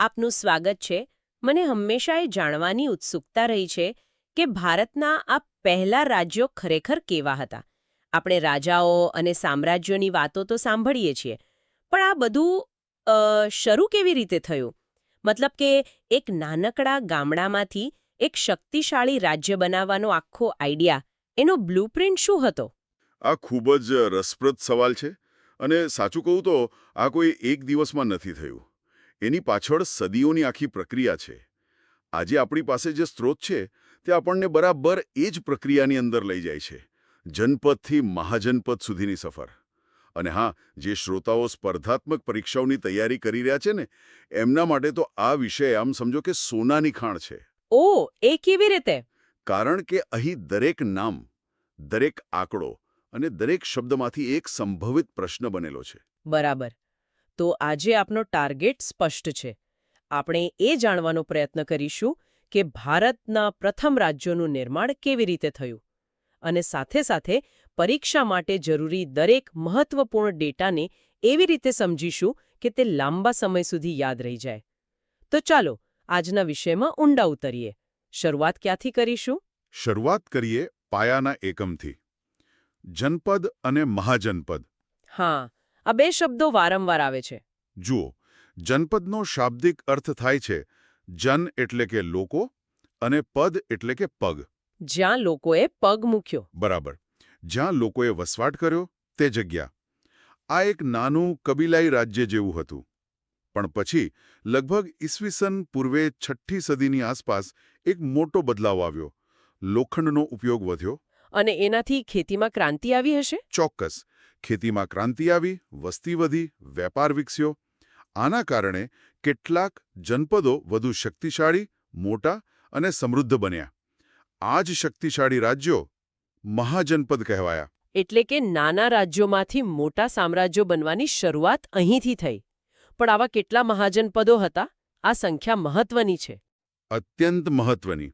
આપનું સ્વાગત છે. મને હંમેશા એ જાણવાની ઉત્સુકતા રહી છે કે ભારતના આ પહેલા રાજ્યો ખરેખર કેવા હતા. આપણે રાજાઓ અને સામ્રાજ્યોની વાતો તો સાંભળીએ છીએ, પણ આ બધું શરૂ કેવી રીતે થયું? મતલબ કે એક નાનકડા ગામડામાંથી એક શક્તિશાળી રાજ્ય બનાવવાનો આખો આઈડિયા, એનો બ્લુપ્રિન્ટ શું હતો? આ ખૂબ જ રસપ્રદ સવાલ છે અને સાચું કહું તો આ કોઈ એક દિવસમાં નથી થયું. એની પાછળ સદીઓની આખી પ્રક્રિયા છે. આજે આપણી પાસે જે સ્ત્રોત છે તે આપણને બરાબર એ જ પ્રક્રિયાની અંદર લઈ જાય છે. જનપદથી મહાજનપદ સુધીની સફર. અને હા જે શ્રોતાઓ સ્પર્ધાત્મક પરીક્ષાઓની તૈયારી કરી રહ્યા છે ને એમના માટે તો આ વિષય આમ સમજો કે સોનાની ખાણ છે. ઓ એ કેવી રીતે? કારણ કે અહીં દરેક નામ દરેક આંકડો અને દરેક શબ્દમાંથી એક સંભવિત પ્રશ્ન બનેલો છે. બરાબર. તો આજે આપનો ટાર્ગેટ સ્પષ્ટ છે. આપણે એ જાણવાનો પ્રયત્ન કરીશું કે ભારતના પ્રથમ રાજ્યોનું નિર્માણ કેવી રીતે થયું અને સાથે સાથે પરીક્ષા માટે જરૂરી દરેક મહત્વપૂર્ણ ડેટાને એવી રીતે સમજીશું કે તે લાંબા સમય સુધી યાદ રહી જાય. તો ચાલો આજના વિષયમાં ઊંડા ઉતરીએ. શરૂઆત ક્યાંથી કરીશું? શરૂઆત કરીએ પાયાના એકમથી. જનપદ અને મહાજનપદ. હા આ બે શબ્દો વારંવાર આવે છે. જુઓ જનપદનો શાબ્દિક અર્થ થાય છે જન એટલે કે લોકો અને પદ એટલે કે પગ. જ્યાં લોકોએ પગ મૂક્યો. બરાબર. જ્યાં લોકોએ વસવાટ કર્યો તે જગ્યા. આ એક નાનું કબીલાઈ રાજ્ય જેવું હતું. પણ પછી લગભગ ઈસવીસન પૂર્વે છઠ્ઠી સદીની આસપાસ એક મોટો બદલાવ આવ્યો. લોખંડનો ઉપયોગ વધ્યો. અને એનાથી ખેતીમાં ક્રાંતિ આવી હશે? ચોક્કસ. ખેતીમાં ક્રાંતિ આવી વસ્તી વધી વેપાર વિકસ્યો. આના કારણે કેટલાક જનપદો વધુ શક્તિશાળી મોટા અને સમૃદ્ધ બન્યા. આ જ શક્તિશાળી રાજ્યો મહાજનપદ કહેવાયા. એટલે કે નાના રાજ્યોમાંથી મોટા સામ્રાજ્યો બનવાની શરૂઆત અહીંથી થઈ. પણ આવા કેટલા મહાજનપદો હતા? આ સંખ્યા મહત્વની છે. અત્યંત મહત્વની.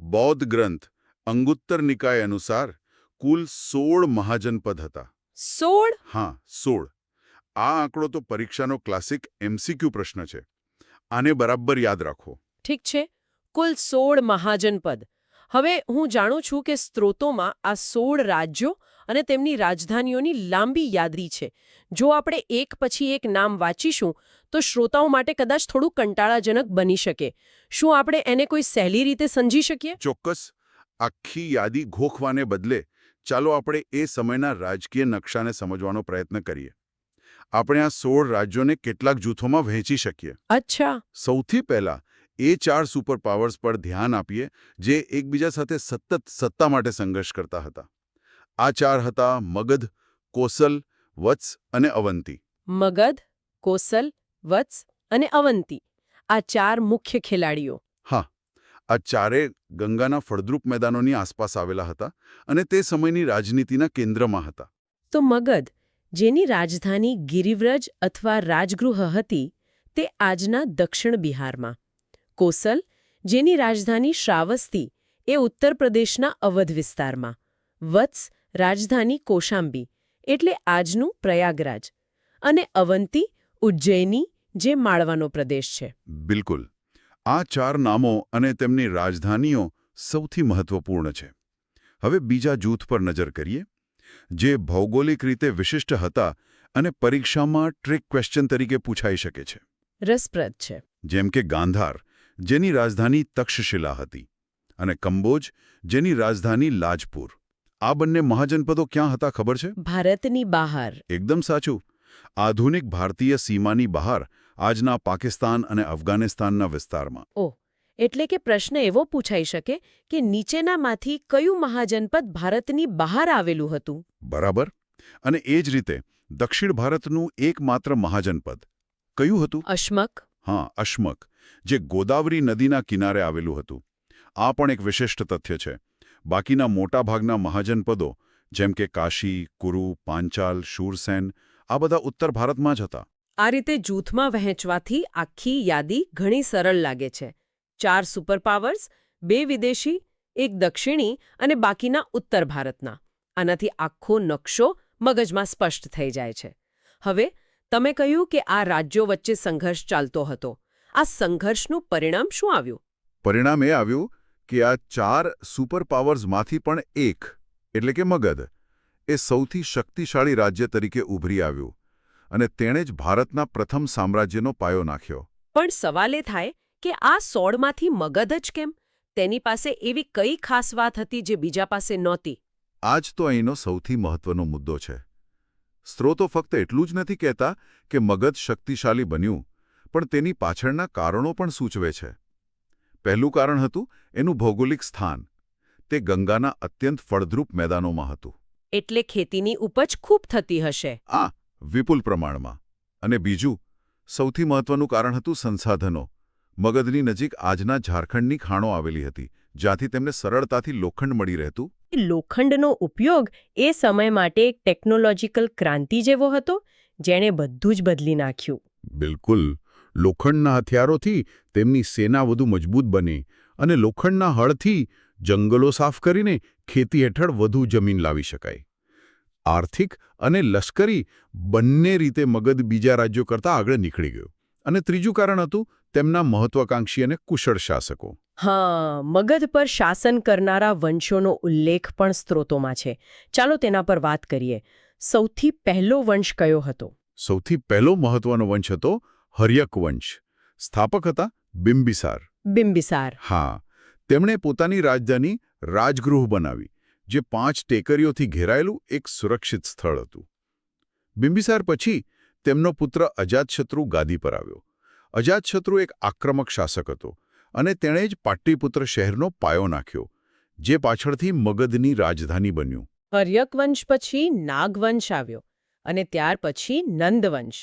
બૌદ્ધ ગ્રંથ અંગુત્તર નિકાય અનુસાર કુલ સોળ મહાજનપદ હતા. સોળ? હા સોળ. આ આંકડો તો પરીક્ષાનો ક્લાસિક એમસીક્યુ પ્રશ્ન છે. આને બરાબર યાદ રાખો. ઠીક છે. કુલ સોળ મહાજનપદ હવે હું જાણું છું કે સ્ત્રોતોમાં આ સોળ રાજ્યો અને તેમની રાજધાનીઓની લાંબી યાદી છે. જો આપણે એક પછી એક નામ વાંચીશું તો શ્રોતાઓ માટે કદાચ થોડું કંટાળાજનક બની શકે. શું આપણે એને કોઈ સહેલી રીતે સમજી શકીએ? ચોક્કસ. આખી યાદી ઘોખવાને બદલે ચાલો આપણે એ સમયના રાજકીય નકશાને સમજવાનો પ્રયત્ન કરીએ. આપણે આ સોળ રાજ્યોને કેટલાક જૂથોમાં વહેંચી શકીએ. અચ્છા. સૌથી પહેલા એ ચાર સુપર પાવર્સ પર ધ્યાન આપીએ જે એકબીજા સાથે સતત સત્તા માટે સંઘર્ષ કરતા હતા. આ ચાર હતા મગધ કોસલ વત્સ અને અવંતી. મગધ કોસલ વત્સ અને અવંતી. આ ચાર મુખ્ય ખેલાડીઓ. હા. આ ચારે ગંગાના ફળદ્રુપ મેદાનોની આસપાસ આવેલા હતા અને તે સમયની રાજનીતિના કેન્દ્રમાં હતા. તો મગધ જેની રાજધાની ગિરિવ્રજ અથવા રાજગૃહ હતી તે આજના દક્ષિણ બિહારમાં. કોસલ જેની રાજધાની શ્રાવસ્તી એ ઉત્તર પ્રદેશના અવધ વિસ્તારમાં. વત્સ રાજધાની કોશાંબી એટલે આજનું પ્રયાગરાજ. અને અવંતી ઉજ્જૈની જે માળવાનો પ્રદેશ છે. બિલકુલ. આ ચાર નામો અને તેમની રાજધાનીઓ સૌથી મહત્વપૂર્ણ છે. હવે બીજા જૂથ પર નજર કરીએ. જે ભૌગોલિક રીતે વિશિષ્ટ હતા અને પરીક્ષામાં ટ્રિક ક્વેશ્ચન તરીકે પૂછાઈ શકે છે. રસપ્રદ છે. જેમ કે ગાંધાર જેની રાજધાની તક્ષશિલા હતી અને કંબોજ જેની રાજધાની લાજપુર. આ બંને મહાજનપદો ક્યાં હતા ખબર છે? ભારતની બહાર. એકદમ સાચું. આધુનિક ભારતીય સીમાની બહાર આજના પાકિસ્તાન અને અફઘાનિસ્તાનના વિસ્તારમાં. ઓ એટલે કે પ્રશ્ન એવો પૂછાઈ શકે કે નીચેનામાંથી કયું મહાજનપદ ભારતની બહાર આવેલું હતું? બરાબર. અને એ જ રીતે દક્ષિણ ભારતનું એકમાત્ર મહાજનપદ કયું હતું? અશ્મક. હા અશ્મક જે ગોદાવરી નદીના કિનારે આવેલું હતું. આ પણ એક વિશિષ્ટ તથ્ય છે. બાકીના મોટાભાગના મહાજનપદો જેમ કે કાશી કુરુ પાંચાલ શૂરસેન આ બધા ઉત્તર ભારતમાં જ હતા. આ રીતે જૂથમાં વહેંચવાથી આખી યાદી ઘણી સરળ લાગે છે. ચાર સુપરપાવર્સ, બે વિદેશી, એક દક્ષિણી અને બાકીના ઉત્તર ભારતના. આનાથી આખો નકશો મગજમાં સ્પષ્ટ થઈ જાય છે. હવે, તમે કહ્યું કે આ રાજ્યો વચ્ચે સંઘર્ષ ચાલતો હતો. આ સંઘર્ષનું પરિણામ શું આવ્યું? પરિણામ એ આવ્યું કે આ ચાર સુપર પાવર્સમાંથી પણ એક, એટલે કે મગધ, એ સૌથી શક્તિશાળી રાજ્ય તરીકે ઉભરી આવ્યું. અને તેણે જ ભારતના પ્રથમ સામ્રાજ્યનો પાયો નાખ્યો. પણ સવાલ એ થાય કે આ સોળમાંથી મગધ જ કેમ? તેની પાસે એવી કઈ ખાસ વાત હતી જે બીજા પાસે નહોતી? આ જ તો અહીંનો સૌથી મહત્વનો મુદ્દો છે. સ્ત્રોતો ફક્ત એટલું જ નથી કહેતા કે મગધ શક્તિશાળી બન્યું પણ તેની પાછળના કારણો પણ સૂચવે છે. પહેલું કારણ હતું એનું ભૌગોલિક સ્થાન. તે ગંગાના અત્યંત ફળદ્રુપ મેદાનોમાં હતું. એટલે ખેતીની ઉપજ ખૂબ થતી હશે. આ વિપુલ પ્રમાણમાં. અને બીજું સૌથી મહત્વનું કારણ હતું સંસાધનો. મગધની નજીક આજના ઝારખંડની ખાણો આવેલી હતી જ્યાંથી તેમને સરળતાથી લોખંડ મળી રહેતું. એ લોખંડનો ઉપયોગ એ સમય માટે એક ટેકનોલોજીકલ ક્રાંતિ જેવો હતો જેણે બધું જ બદલી નાખ્યું. બિલકુલ. લોખંડના હથિયારોથી તેમની સેના વધુ મજબૂત બની અને લોખંડના હળથી જંગલો સાફ કરીને ખેતી હેઠળ વધુ જમીન લાવી શકાય. આર્થિક અને લશ્કરી બંને રીતે મગધ બીજા રાજ્યો કરતાં આગળ નીકળી ગયું. અને ત્રીજું કારણ હતું તેમના મહત્વાકાંક્ષી અને કુશળ શાસકો. હા મગધ પર શાસન કરનારા વંશોનો ઉલ્લેખ પણ સ્ત્રોતોમાં છે. ચાલો તેના પર વાત કરીએ. સૌથી પહેલો વંશ કયો હતો? સૌથી પહેલો મહત્વનો વંશ હતો હર્યક વંશ. સ્થાપક હતા બિંબિસાર. બિંબિસાર. હા તેમણે પોતાની રાજધાની રાજગૃહ બનાવી. જે પાંચ ટેકરીઓથી ઘેરાયેલું એક સુરક્ષિત સ્થળ હતું. બિંબિસાર પછી તેમનો પુત્ર અજાતશત્રુ ગાદી પર આવ્યો. અજાતશત્રુ એક આક્રમક શાસક હતો અને તેણે જ પાટલીપુત્ર શહેરનો પાયો નાખ્યો જે પાછળથી મગધની રાજધાની બન્યું. હર્યકવંશ પછી નાગવંશ આવ્યો અને ત્યાર પછી નંદવંશ.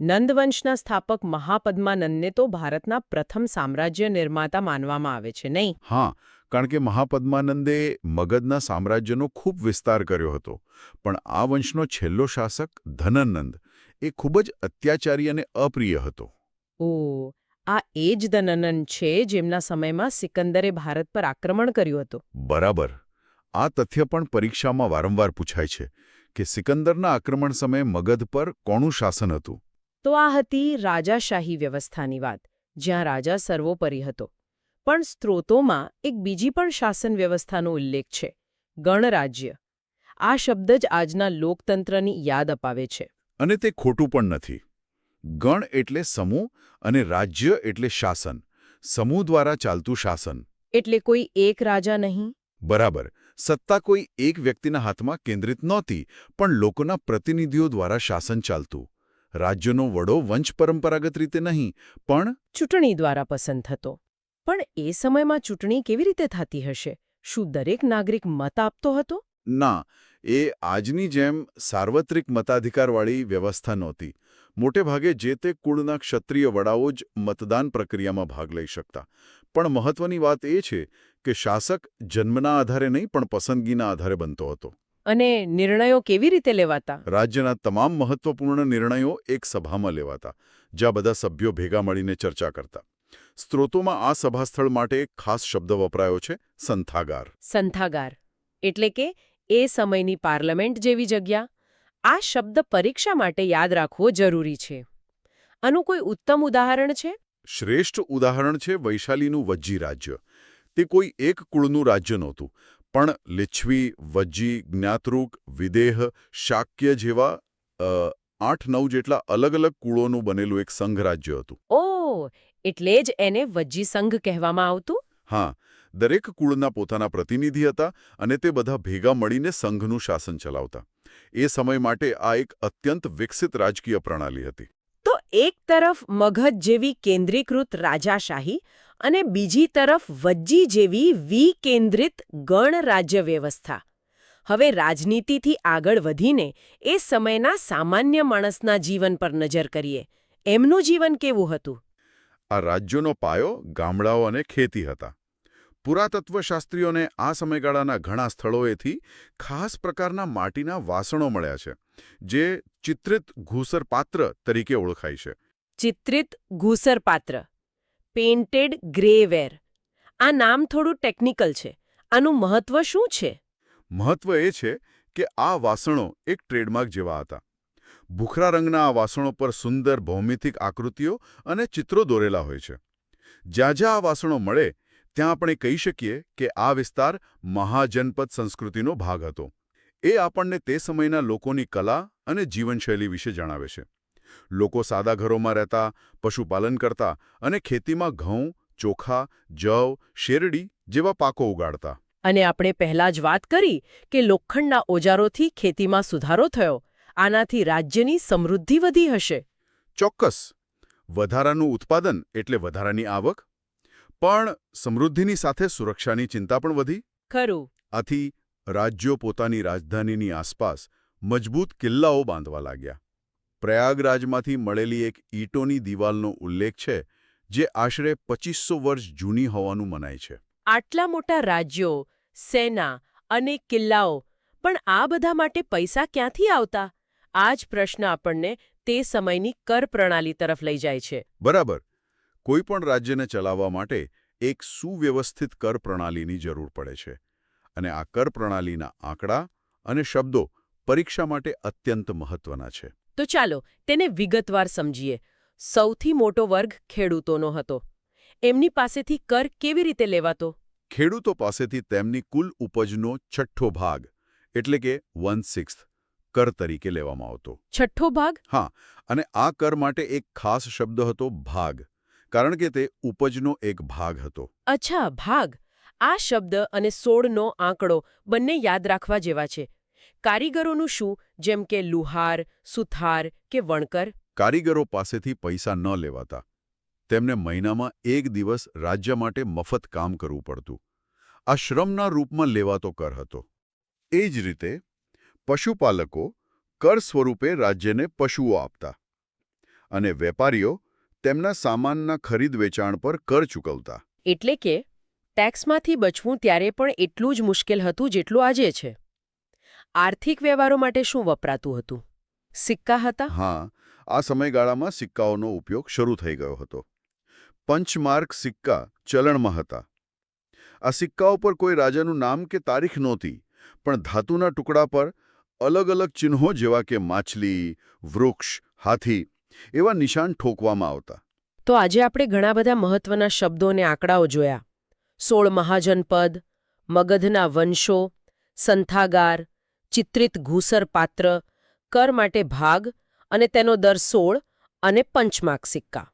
નંદવંશના સ્થાપક મહાપદ્માનંદને તો ભારતના પ્રથમ સામ્રાજ્ય નિર્માતા માનવામાં આવે છે નહીં? હા કારણ કે મહાપદ્માનંદે મગધના સામ્રાજ્યનો ખૂબ વિસ્તાર કર્યો હતો. પણ આ વંશનો છેલ્લો શાસક ધનનંદ એ ખૂબ જ અત્યાચારી અને અપ્રિય હતો. ઓ આ એ જ દનનન છે જેમના સમયમાં સિકંદરે ભારત પર આક્રમણ કર્યું હતું. બરાબર. આ તથ્ય પણ પરીક્ષામાં વારંવાર પૂછાય છે કે સિકંદરના આક્રમણ સમયે મગધ પર કોનું શાસન હતું? તો આ હતી રાજાશાહી વ્યવસ્થાની વાત જ્યાં રાજા સર્વોપરી હતો. પણ સ્ત્રોતોમાં એક બીજી પણ શાસન વ્યવસ્થાનો ઉલ્લેખ છે ગણરાજ્ય. આ શબ્દ જ આજના લોકતંત્રની યાદ અપાવે છે. અને તે ખોટું પણ નથી. ગણ એટલે સમૂહ અને રાજ્ય એટલે શાસન. સમૂહ દ્વારા ચાલતું શાસન. એટલે કોઈ એક રાજા નહીં? બરાબર. સત્તા કોઈ એક વ્યક્તિના હાથમાં કેન્દ્રિત નહોતી પણ લોકોના પ્રતિનિધિઓ દ્વારા શાસન ચાલતું. રાજ્યનો વડો વંશ પરંપરાગત રીતે નહીં પણ ચૂંટણી દ્વારા પસંદ થતો. પણ એ સમયમાં ચૂંટણી કેવી રીતે થતી હશે? શું દરેક નાગરિક મત આપતો હતો? ના એ આજની જેમ સાર્વત્રિક મતાધિકારવાળી વ્યવસ્થા નહોતી. મોટે ભાગે જે તે કુળના ક્ષત્રિય વડાઓ જ મતદાન પ્રક્રિયામાં ભાગ લઈ શકતા. પણ મહત્વની વાત એ છે કે શાસક જન્મના આધારે નહીં પણ પસંદગીના આધારે બનતો હતો. અને નિર્ણયો કેવી રીતે લેવાતા? રાજ્યના તમામ મહત્વપૂર્ણ નિર્ણયો એક સભામાં લેવાતા જ્યાં બધા સભ્યો ભેગા મળીને ચર્ચા કરતા. સ્ત્રોતોમાં આ સભાસ્થળ માટે ખાસ શબ્દ વપરાયો છે સંથાગાર. સંથાગાર. એટલે કે એ સમયની પાર્લામેન્ટ જેવી જગ્યા. આ શબ્દ પરીક્ષા માટે યાદ રાખવો જરૂરી છે. આનું કોઈ ઉત્તમ ઉદાહરણ છે? શ્રેષ્ઠ ઉદાહરણ છે વૈશાલીનું વજ્જી રાજ્ય. તે કોઈ એક કુળનું રાજ્ય નહોતું પણ લિચ્છવી વજ્જી જ્ઞાતૃક વિદેહ શાક્ય જેવા આઠ નવ જેટલા અલગ અલગ કુળોનું બનેલું એક સંઘ રાજ્ય હતું. ઓ એટલે જ એને વજ્જી સંઘ કહેવામાં આવતું? હા દરેક કુળના પોતાના પ્રતિનિધિ હતા અને તે બધા ભેગા મળીને સંઘનું શાસન ચલાવતા. એ સમય માટે આ એક અત્યંત વિકસિત રાજકીય પ્રણાલી હતી. તો એક તરફ મગધ જેવી કેન્દ્રીકૃત રાજાશાહી અને બીજી તરફ વજ્જી જેવી વિકેન્દ્રિત ગણરાજ્ય વ્યવસ્થા હવે રાજનીતિથી આગળ વધીને એ સમયના સામાન્ય માણસના જીવન પર નજર કરીએ. એમનું જીવન કેવું હતું? આ રાજ્યોનો પાયો ગામડાઓ અને ખેતી હતા. પુરાતત્વશાસ્ત્રીઓને આ સમયગાળાના ઘણા સ્થળોએથી ખાસ પ્રકારના માટીના વાસણો મળ્યા છે જે ચિત્રિત ઘૂસર પાત્ર તરીકે ઓળખાય છે. ચિત્રિત ઘૂસર પાત્ર પેઇન્ટેડ ગ્રેવેર આ નામ થોડું ટેકનિકલ છે. આનું મહત્વ શું છે? મહત્વ એ છે કે આ વાસણો એક ટ્રેડમાર્ક જેવા હતા. ભૂખરા રંગના આ વાસણો પર સુંદર ભૌમિતિક આકૃતિઓ અને ચિત્રો દોરેલા હોય છે. જ્યાં જ્યાં આ વાસણો મળે, ત્યાં આપણે કહી શકીએ કે આ વિસ્તાર મહાજનપદ સંસ્કૃતિનો ભાગ હતો. એ આપણને તે સમયના લોકોની કલા અને જીવનશૈલી વિશે જણાવે છે. લોકો સાદા ઘરોમાં રહેતા, પશુપાલન કરતા અને ખેતીમાં ઘઉં, ચોખા, જવ, શેરડી જેવા પાકો ઉગાડતા. અને આપણે પહેલા જ વાત કરી કે લોખંડના ઓજારોથી ખેતીમાં સુધારો થયો. આનાથી રાજ્યની સમૃદ્ધિ વધી હશે. ચોક્કસ. વધારાનું ઉત્પાદન એટલે વધારાની આવક પણ સમૃદ્ધિની સાથે સુરક્ષાની ચિંતા પણ વધી. ખરું. આથી રાજ્યો પોતાની રાજધાનીની આસપાસ મજબૂત કિલ્લાઓ બાંધવા લાગ્યા. પ્રયાગરાજમાંથી મળેલી એક ઈંટોની દિવાલનો ઉલ્લેખ છે જે આશરે પચીસો વર્ષ જૂની હોવાનું મનાય છે. આટલા મોટા રાજ્યો સેના અને કિલ્લાઓ પણ આ બધા માટે પૈસા ક્યાંથી આવતા? આ જ પ્રશ્ન આપણને તે સમયની કર પ્રણાલી તરફ લઈ જાય છે. બરાબર. કોઈ પણ રાજ્યને ચલાવવા માટે એક સુવ્યવસ્થિત કર પ્રણાલીની જરૂર પડે છે. અને આ કર પ્રણાલીના આંકડા અને શબ્દો પરીક્ષા માટે અત્યંત મહત્વના છે. તો ચાલો તેને વિગતવાર સમજીએ. સૌથી મોટો વર્ગ ખેડૂતોનો હતો. એમની પાસેથી કર કેવી રીતે લેવાતો? ખેડૂતો પાસેથી તેમની કુલ ઉપજનો છઠ્ઠો ભાગ એટલે કે વન સિક્સ્થ કર તરીકે લેવામાં આવતો. છઠ્ઠો ભાગ? હા અને આ કર માટે એક ખાસ શબ્દ હતો ભાગ કારણ કે તે ઉપજનો એક ભાગ હતો. અચ્છા ભાગ. આ શબ્દ અને સોળનો આંકડો બંને યાદ રાખવા જેવા છે. કારીગરોનું શું? જેમ કે લુહાર સુથાર કે વણકર? કારીગરો પાસેથી પૈસા ન લેવાતા. તેમને મહિનામાં એક દિવસ રાજ્ય માટે મફત કામ કરવું પડતું. આ શ્રમના રૂપમાં લેવાતો કર હતો. એ જ રીતે પશુપાલકો કર સ્વરૂપે રાજ્યને પશુઓ આપતા અને વેપારીઓ તેમના સામાનના ખરીદ વેચાણ પર કર ચૂકવતા. એટલે કે ટેક્સમાંથી બચવું ત્યારે પણ એટલું જ મુશ્કેલ હતું જેટલું આજે છે. આર્થિક વ્યવહારો માટે શું વપરાતું હતું? સિક્કા હતા? હા આ સમયગાળામાં સિક્કાઓનો ઉપયોગ શરૂ થઈ ગયો હતો. પંચમાર્ક સિક્કા ચલણમાં હતા. આ સિક્કાઓ પર કોઈ રાજાનું નામ કે તારીખ નહોતી પણ ધાતુના ટુકડા પર અલગ અલગ ચિહ્નો જેવા કે માછલી વૃક્ષ હાથી એવા નિશાન ઠોકવામાં આવતા. તો આજે આપણે ઘણા બધા મહત્વના શબ્દો અને આંકડાઓ જોયા. સોળ મહાજનપદ મગધના વંશો સંથાગાર ચિત્રિત ઘૂસર પાત્ર કર માટે ભાગ અને તેનો દર સોળ અને પંચમાર્ક સિક્કા.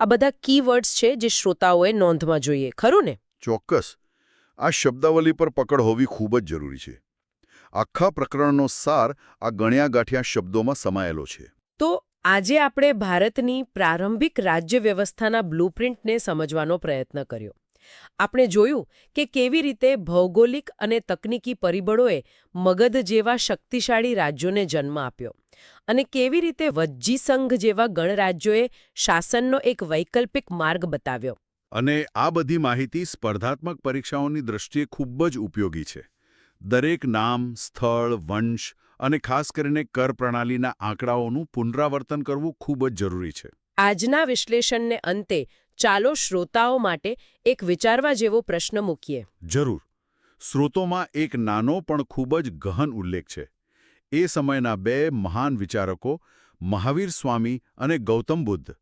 આ બધા કીવર્ડ્સ છે જે શ્રોતાઓએ નોંધમાં જોઈએ ખરું ને? ચોક્કસ. આ શબ્દાવલી પર પકડ હોવી ખૂબ જ જરૂરી છે. આખા પ્રકરણનો સાર આ ગણ્યા ગાંઠ્યા શબ્દોમાં સમાયેલો છે. તો આજે આપણે ભારતની પ્રારંભિક રાજ્ય વ્યવસ્થાના બ્લુપ્રિન્ટને સમજવાનો પ્રયત્ન કર્યો. આપણે જોયું કે કેવી રીતે ભૌગોલિક અને તકનીકી પરિબળોએ મગધ જેવા શક્તિશાળી રાજ્યોને જન્મ આપ્યો અને કેવી રીતે વજ્જી સંઘ જેવા ગણરાજ્યોએ શાસનનો એક વૈકલ્પિક માર્ગ બતાવ્યો. અને આ બધી માહિતી સ્પર્ધાત્મક પરીક્ષાઓની દ્રષ્ટિએ ખૂબ જ ઉપયોગી છે. દરેક નામ સ્થળ વંશ અને ખાસ કરીને કર પ્રણાલીના આંકડાઓનું પુનરાવર્તન કરવું ખૂબ જ જરૂરી છે. આજના વિશ્લેષણને અંતે ચાલો શ્રોતાઓ માટે એક વિચારવા જેવો પ્રશ્ન મૂકીએ. જરૂર. સ્રોતોમાં એક નાનો પણ ખૂબ જ ગહન ઉલ્લેખ છે. એ સમયના બે મહાન વિચારકો મહાવીર સ્વામી અને ગૌતમ બુદ્ધ.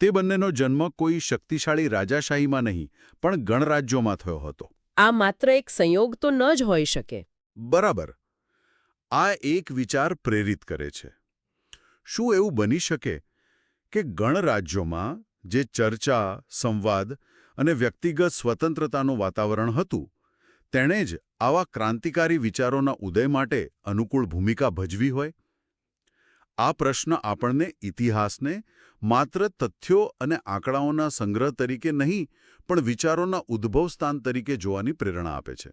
તે બંનેનો જન્મ કોઈ શક્તિશાળી રાજાશાહીમાં નહીં પણ ગણરાજ્યોમાં થયો હતો. આ માત્ર એક સંયોગ તો ન જ હોઈ શકે. બરાબર. આ એક વિચાર પ્રેરિત કરે છે. શું એવું બની શકે કે ગણરાજ્યોમાં જે ચર્ચા, સંવાદ અને વ્યક્તિગત સ્વતંત્રતાનું વાતાવરણ હતું, તેણે જ આવા ક્રાંતિકારી વિચારોના ઉદય માટે અનુકૂળ ભૂમિકા ભજવી હોય? આ પ્રશ્ન આપણને ઇતિહાસને માત્ર તથ્યો અને આંકડાઓના સંગ્રહ તરીકે નહીં પણ વિચારોના ઉદ્ભવ સ્થાન તરીકે જોવાની પ્રેરણા આપે છે.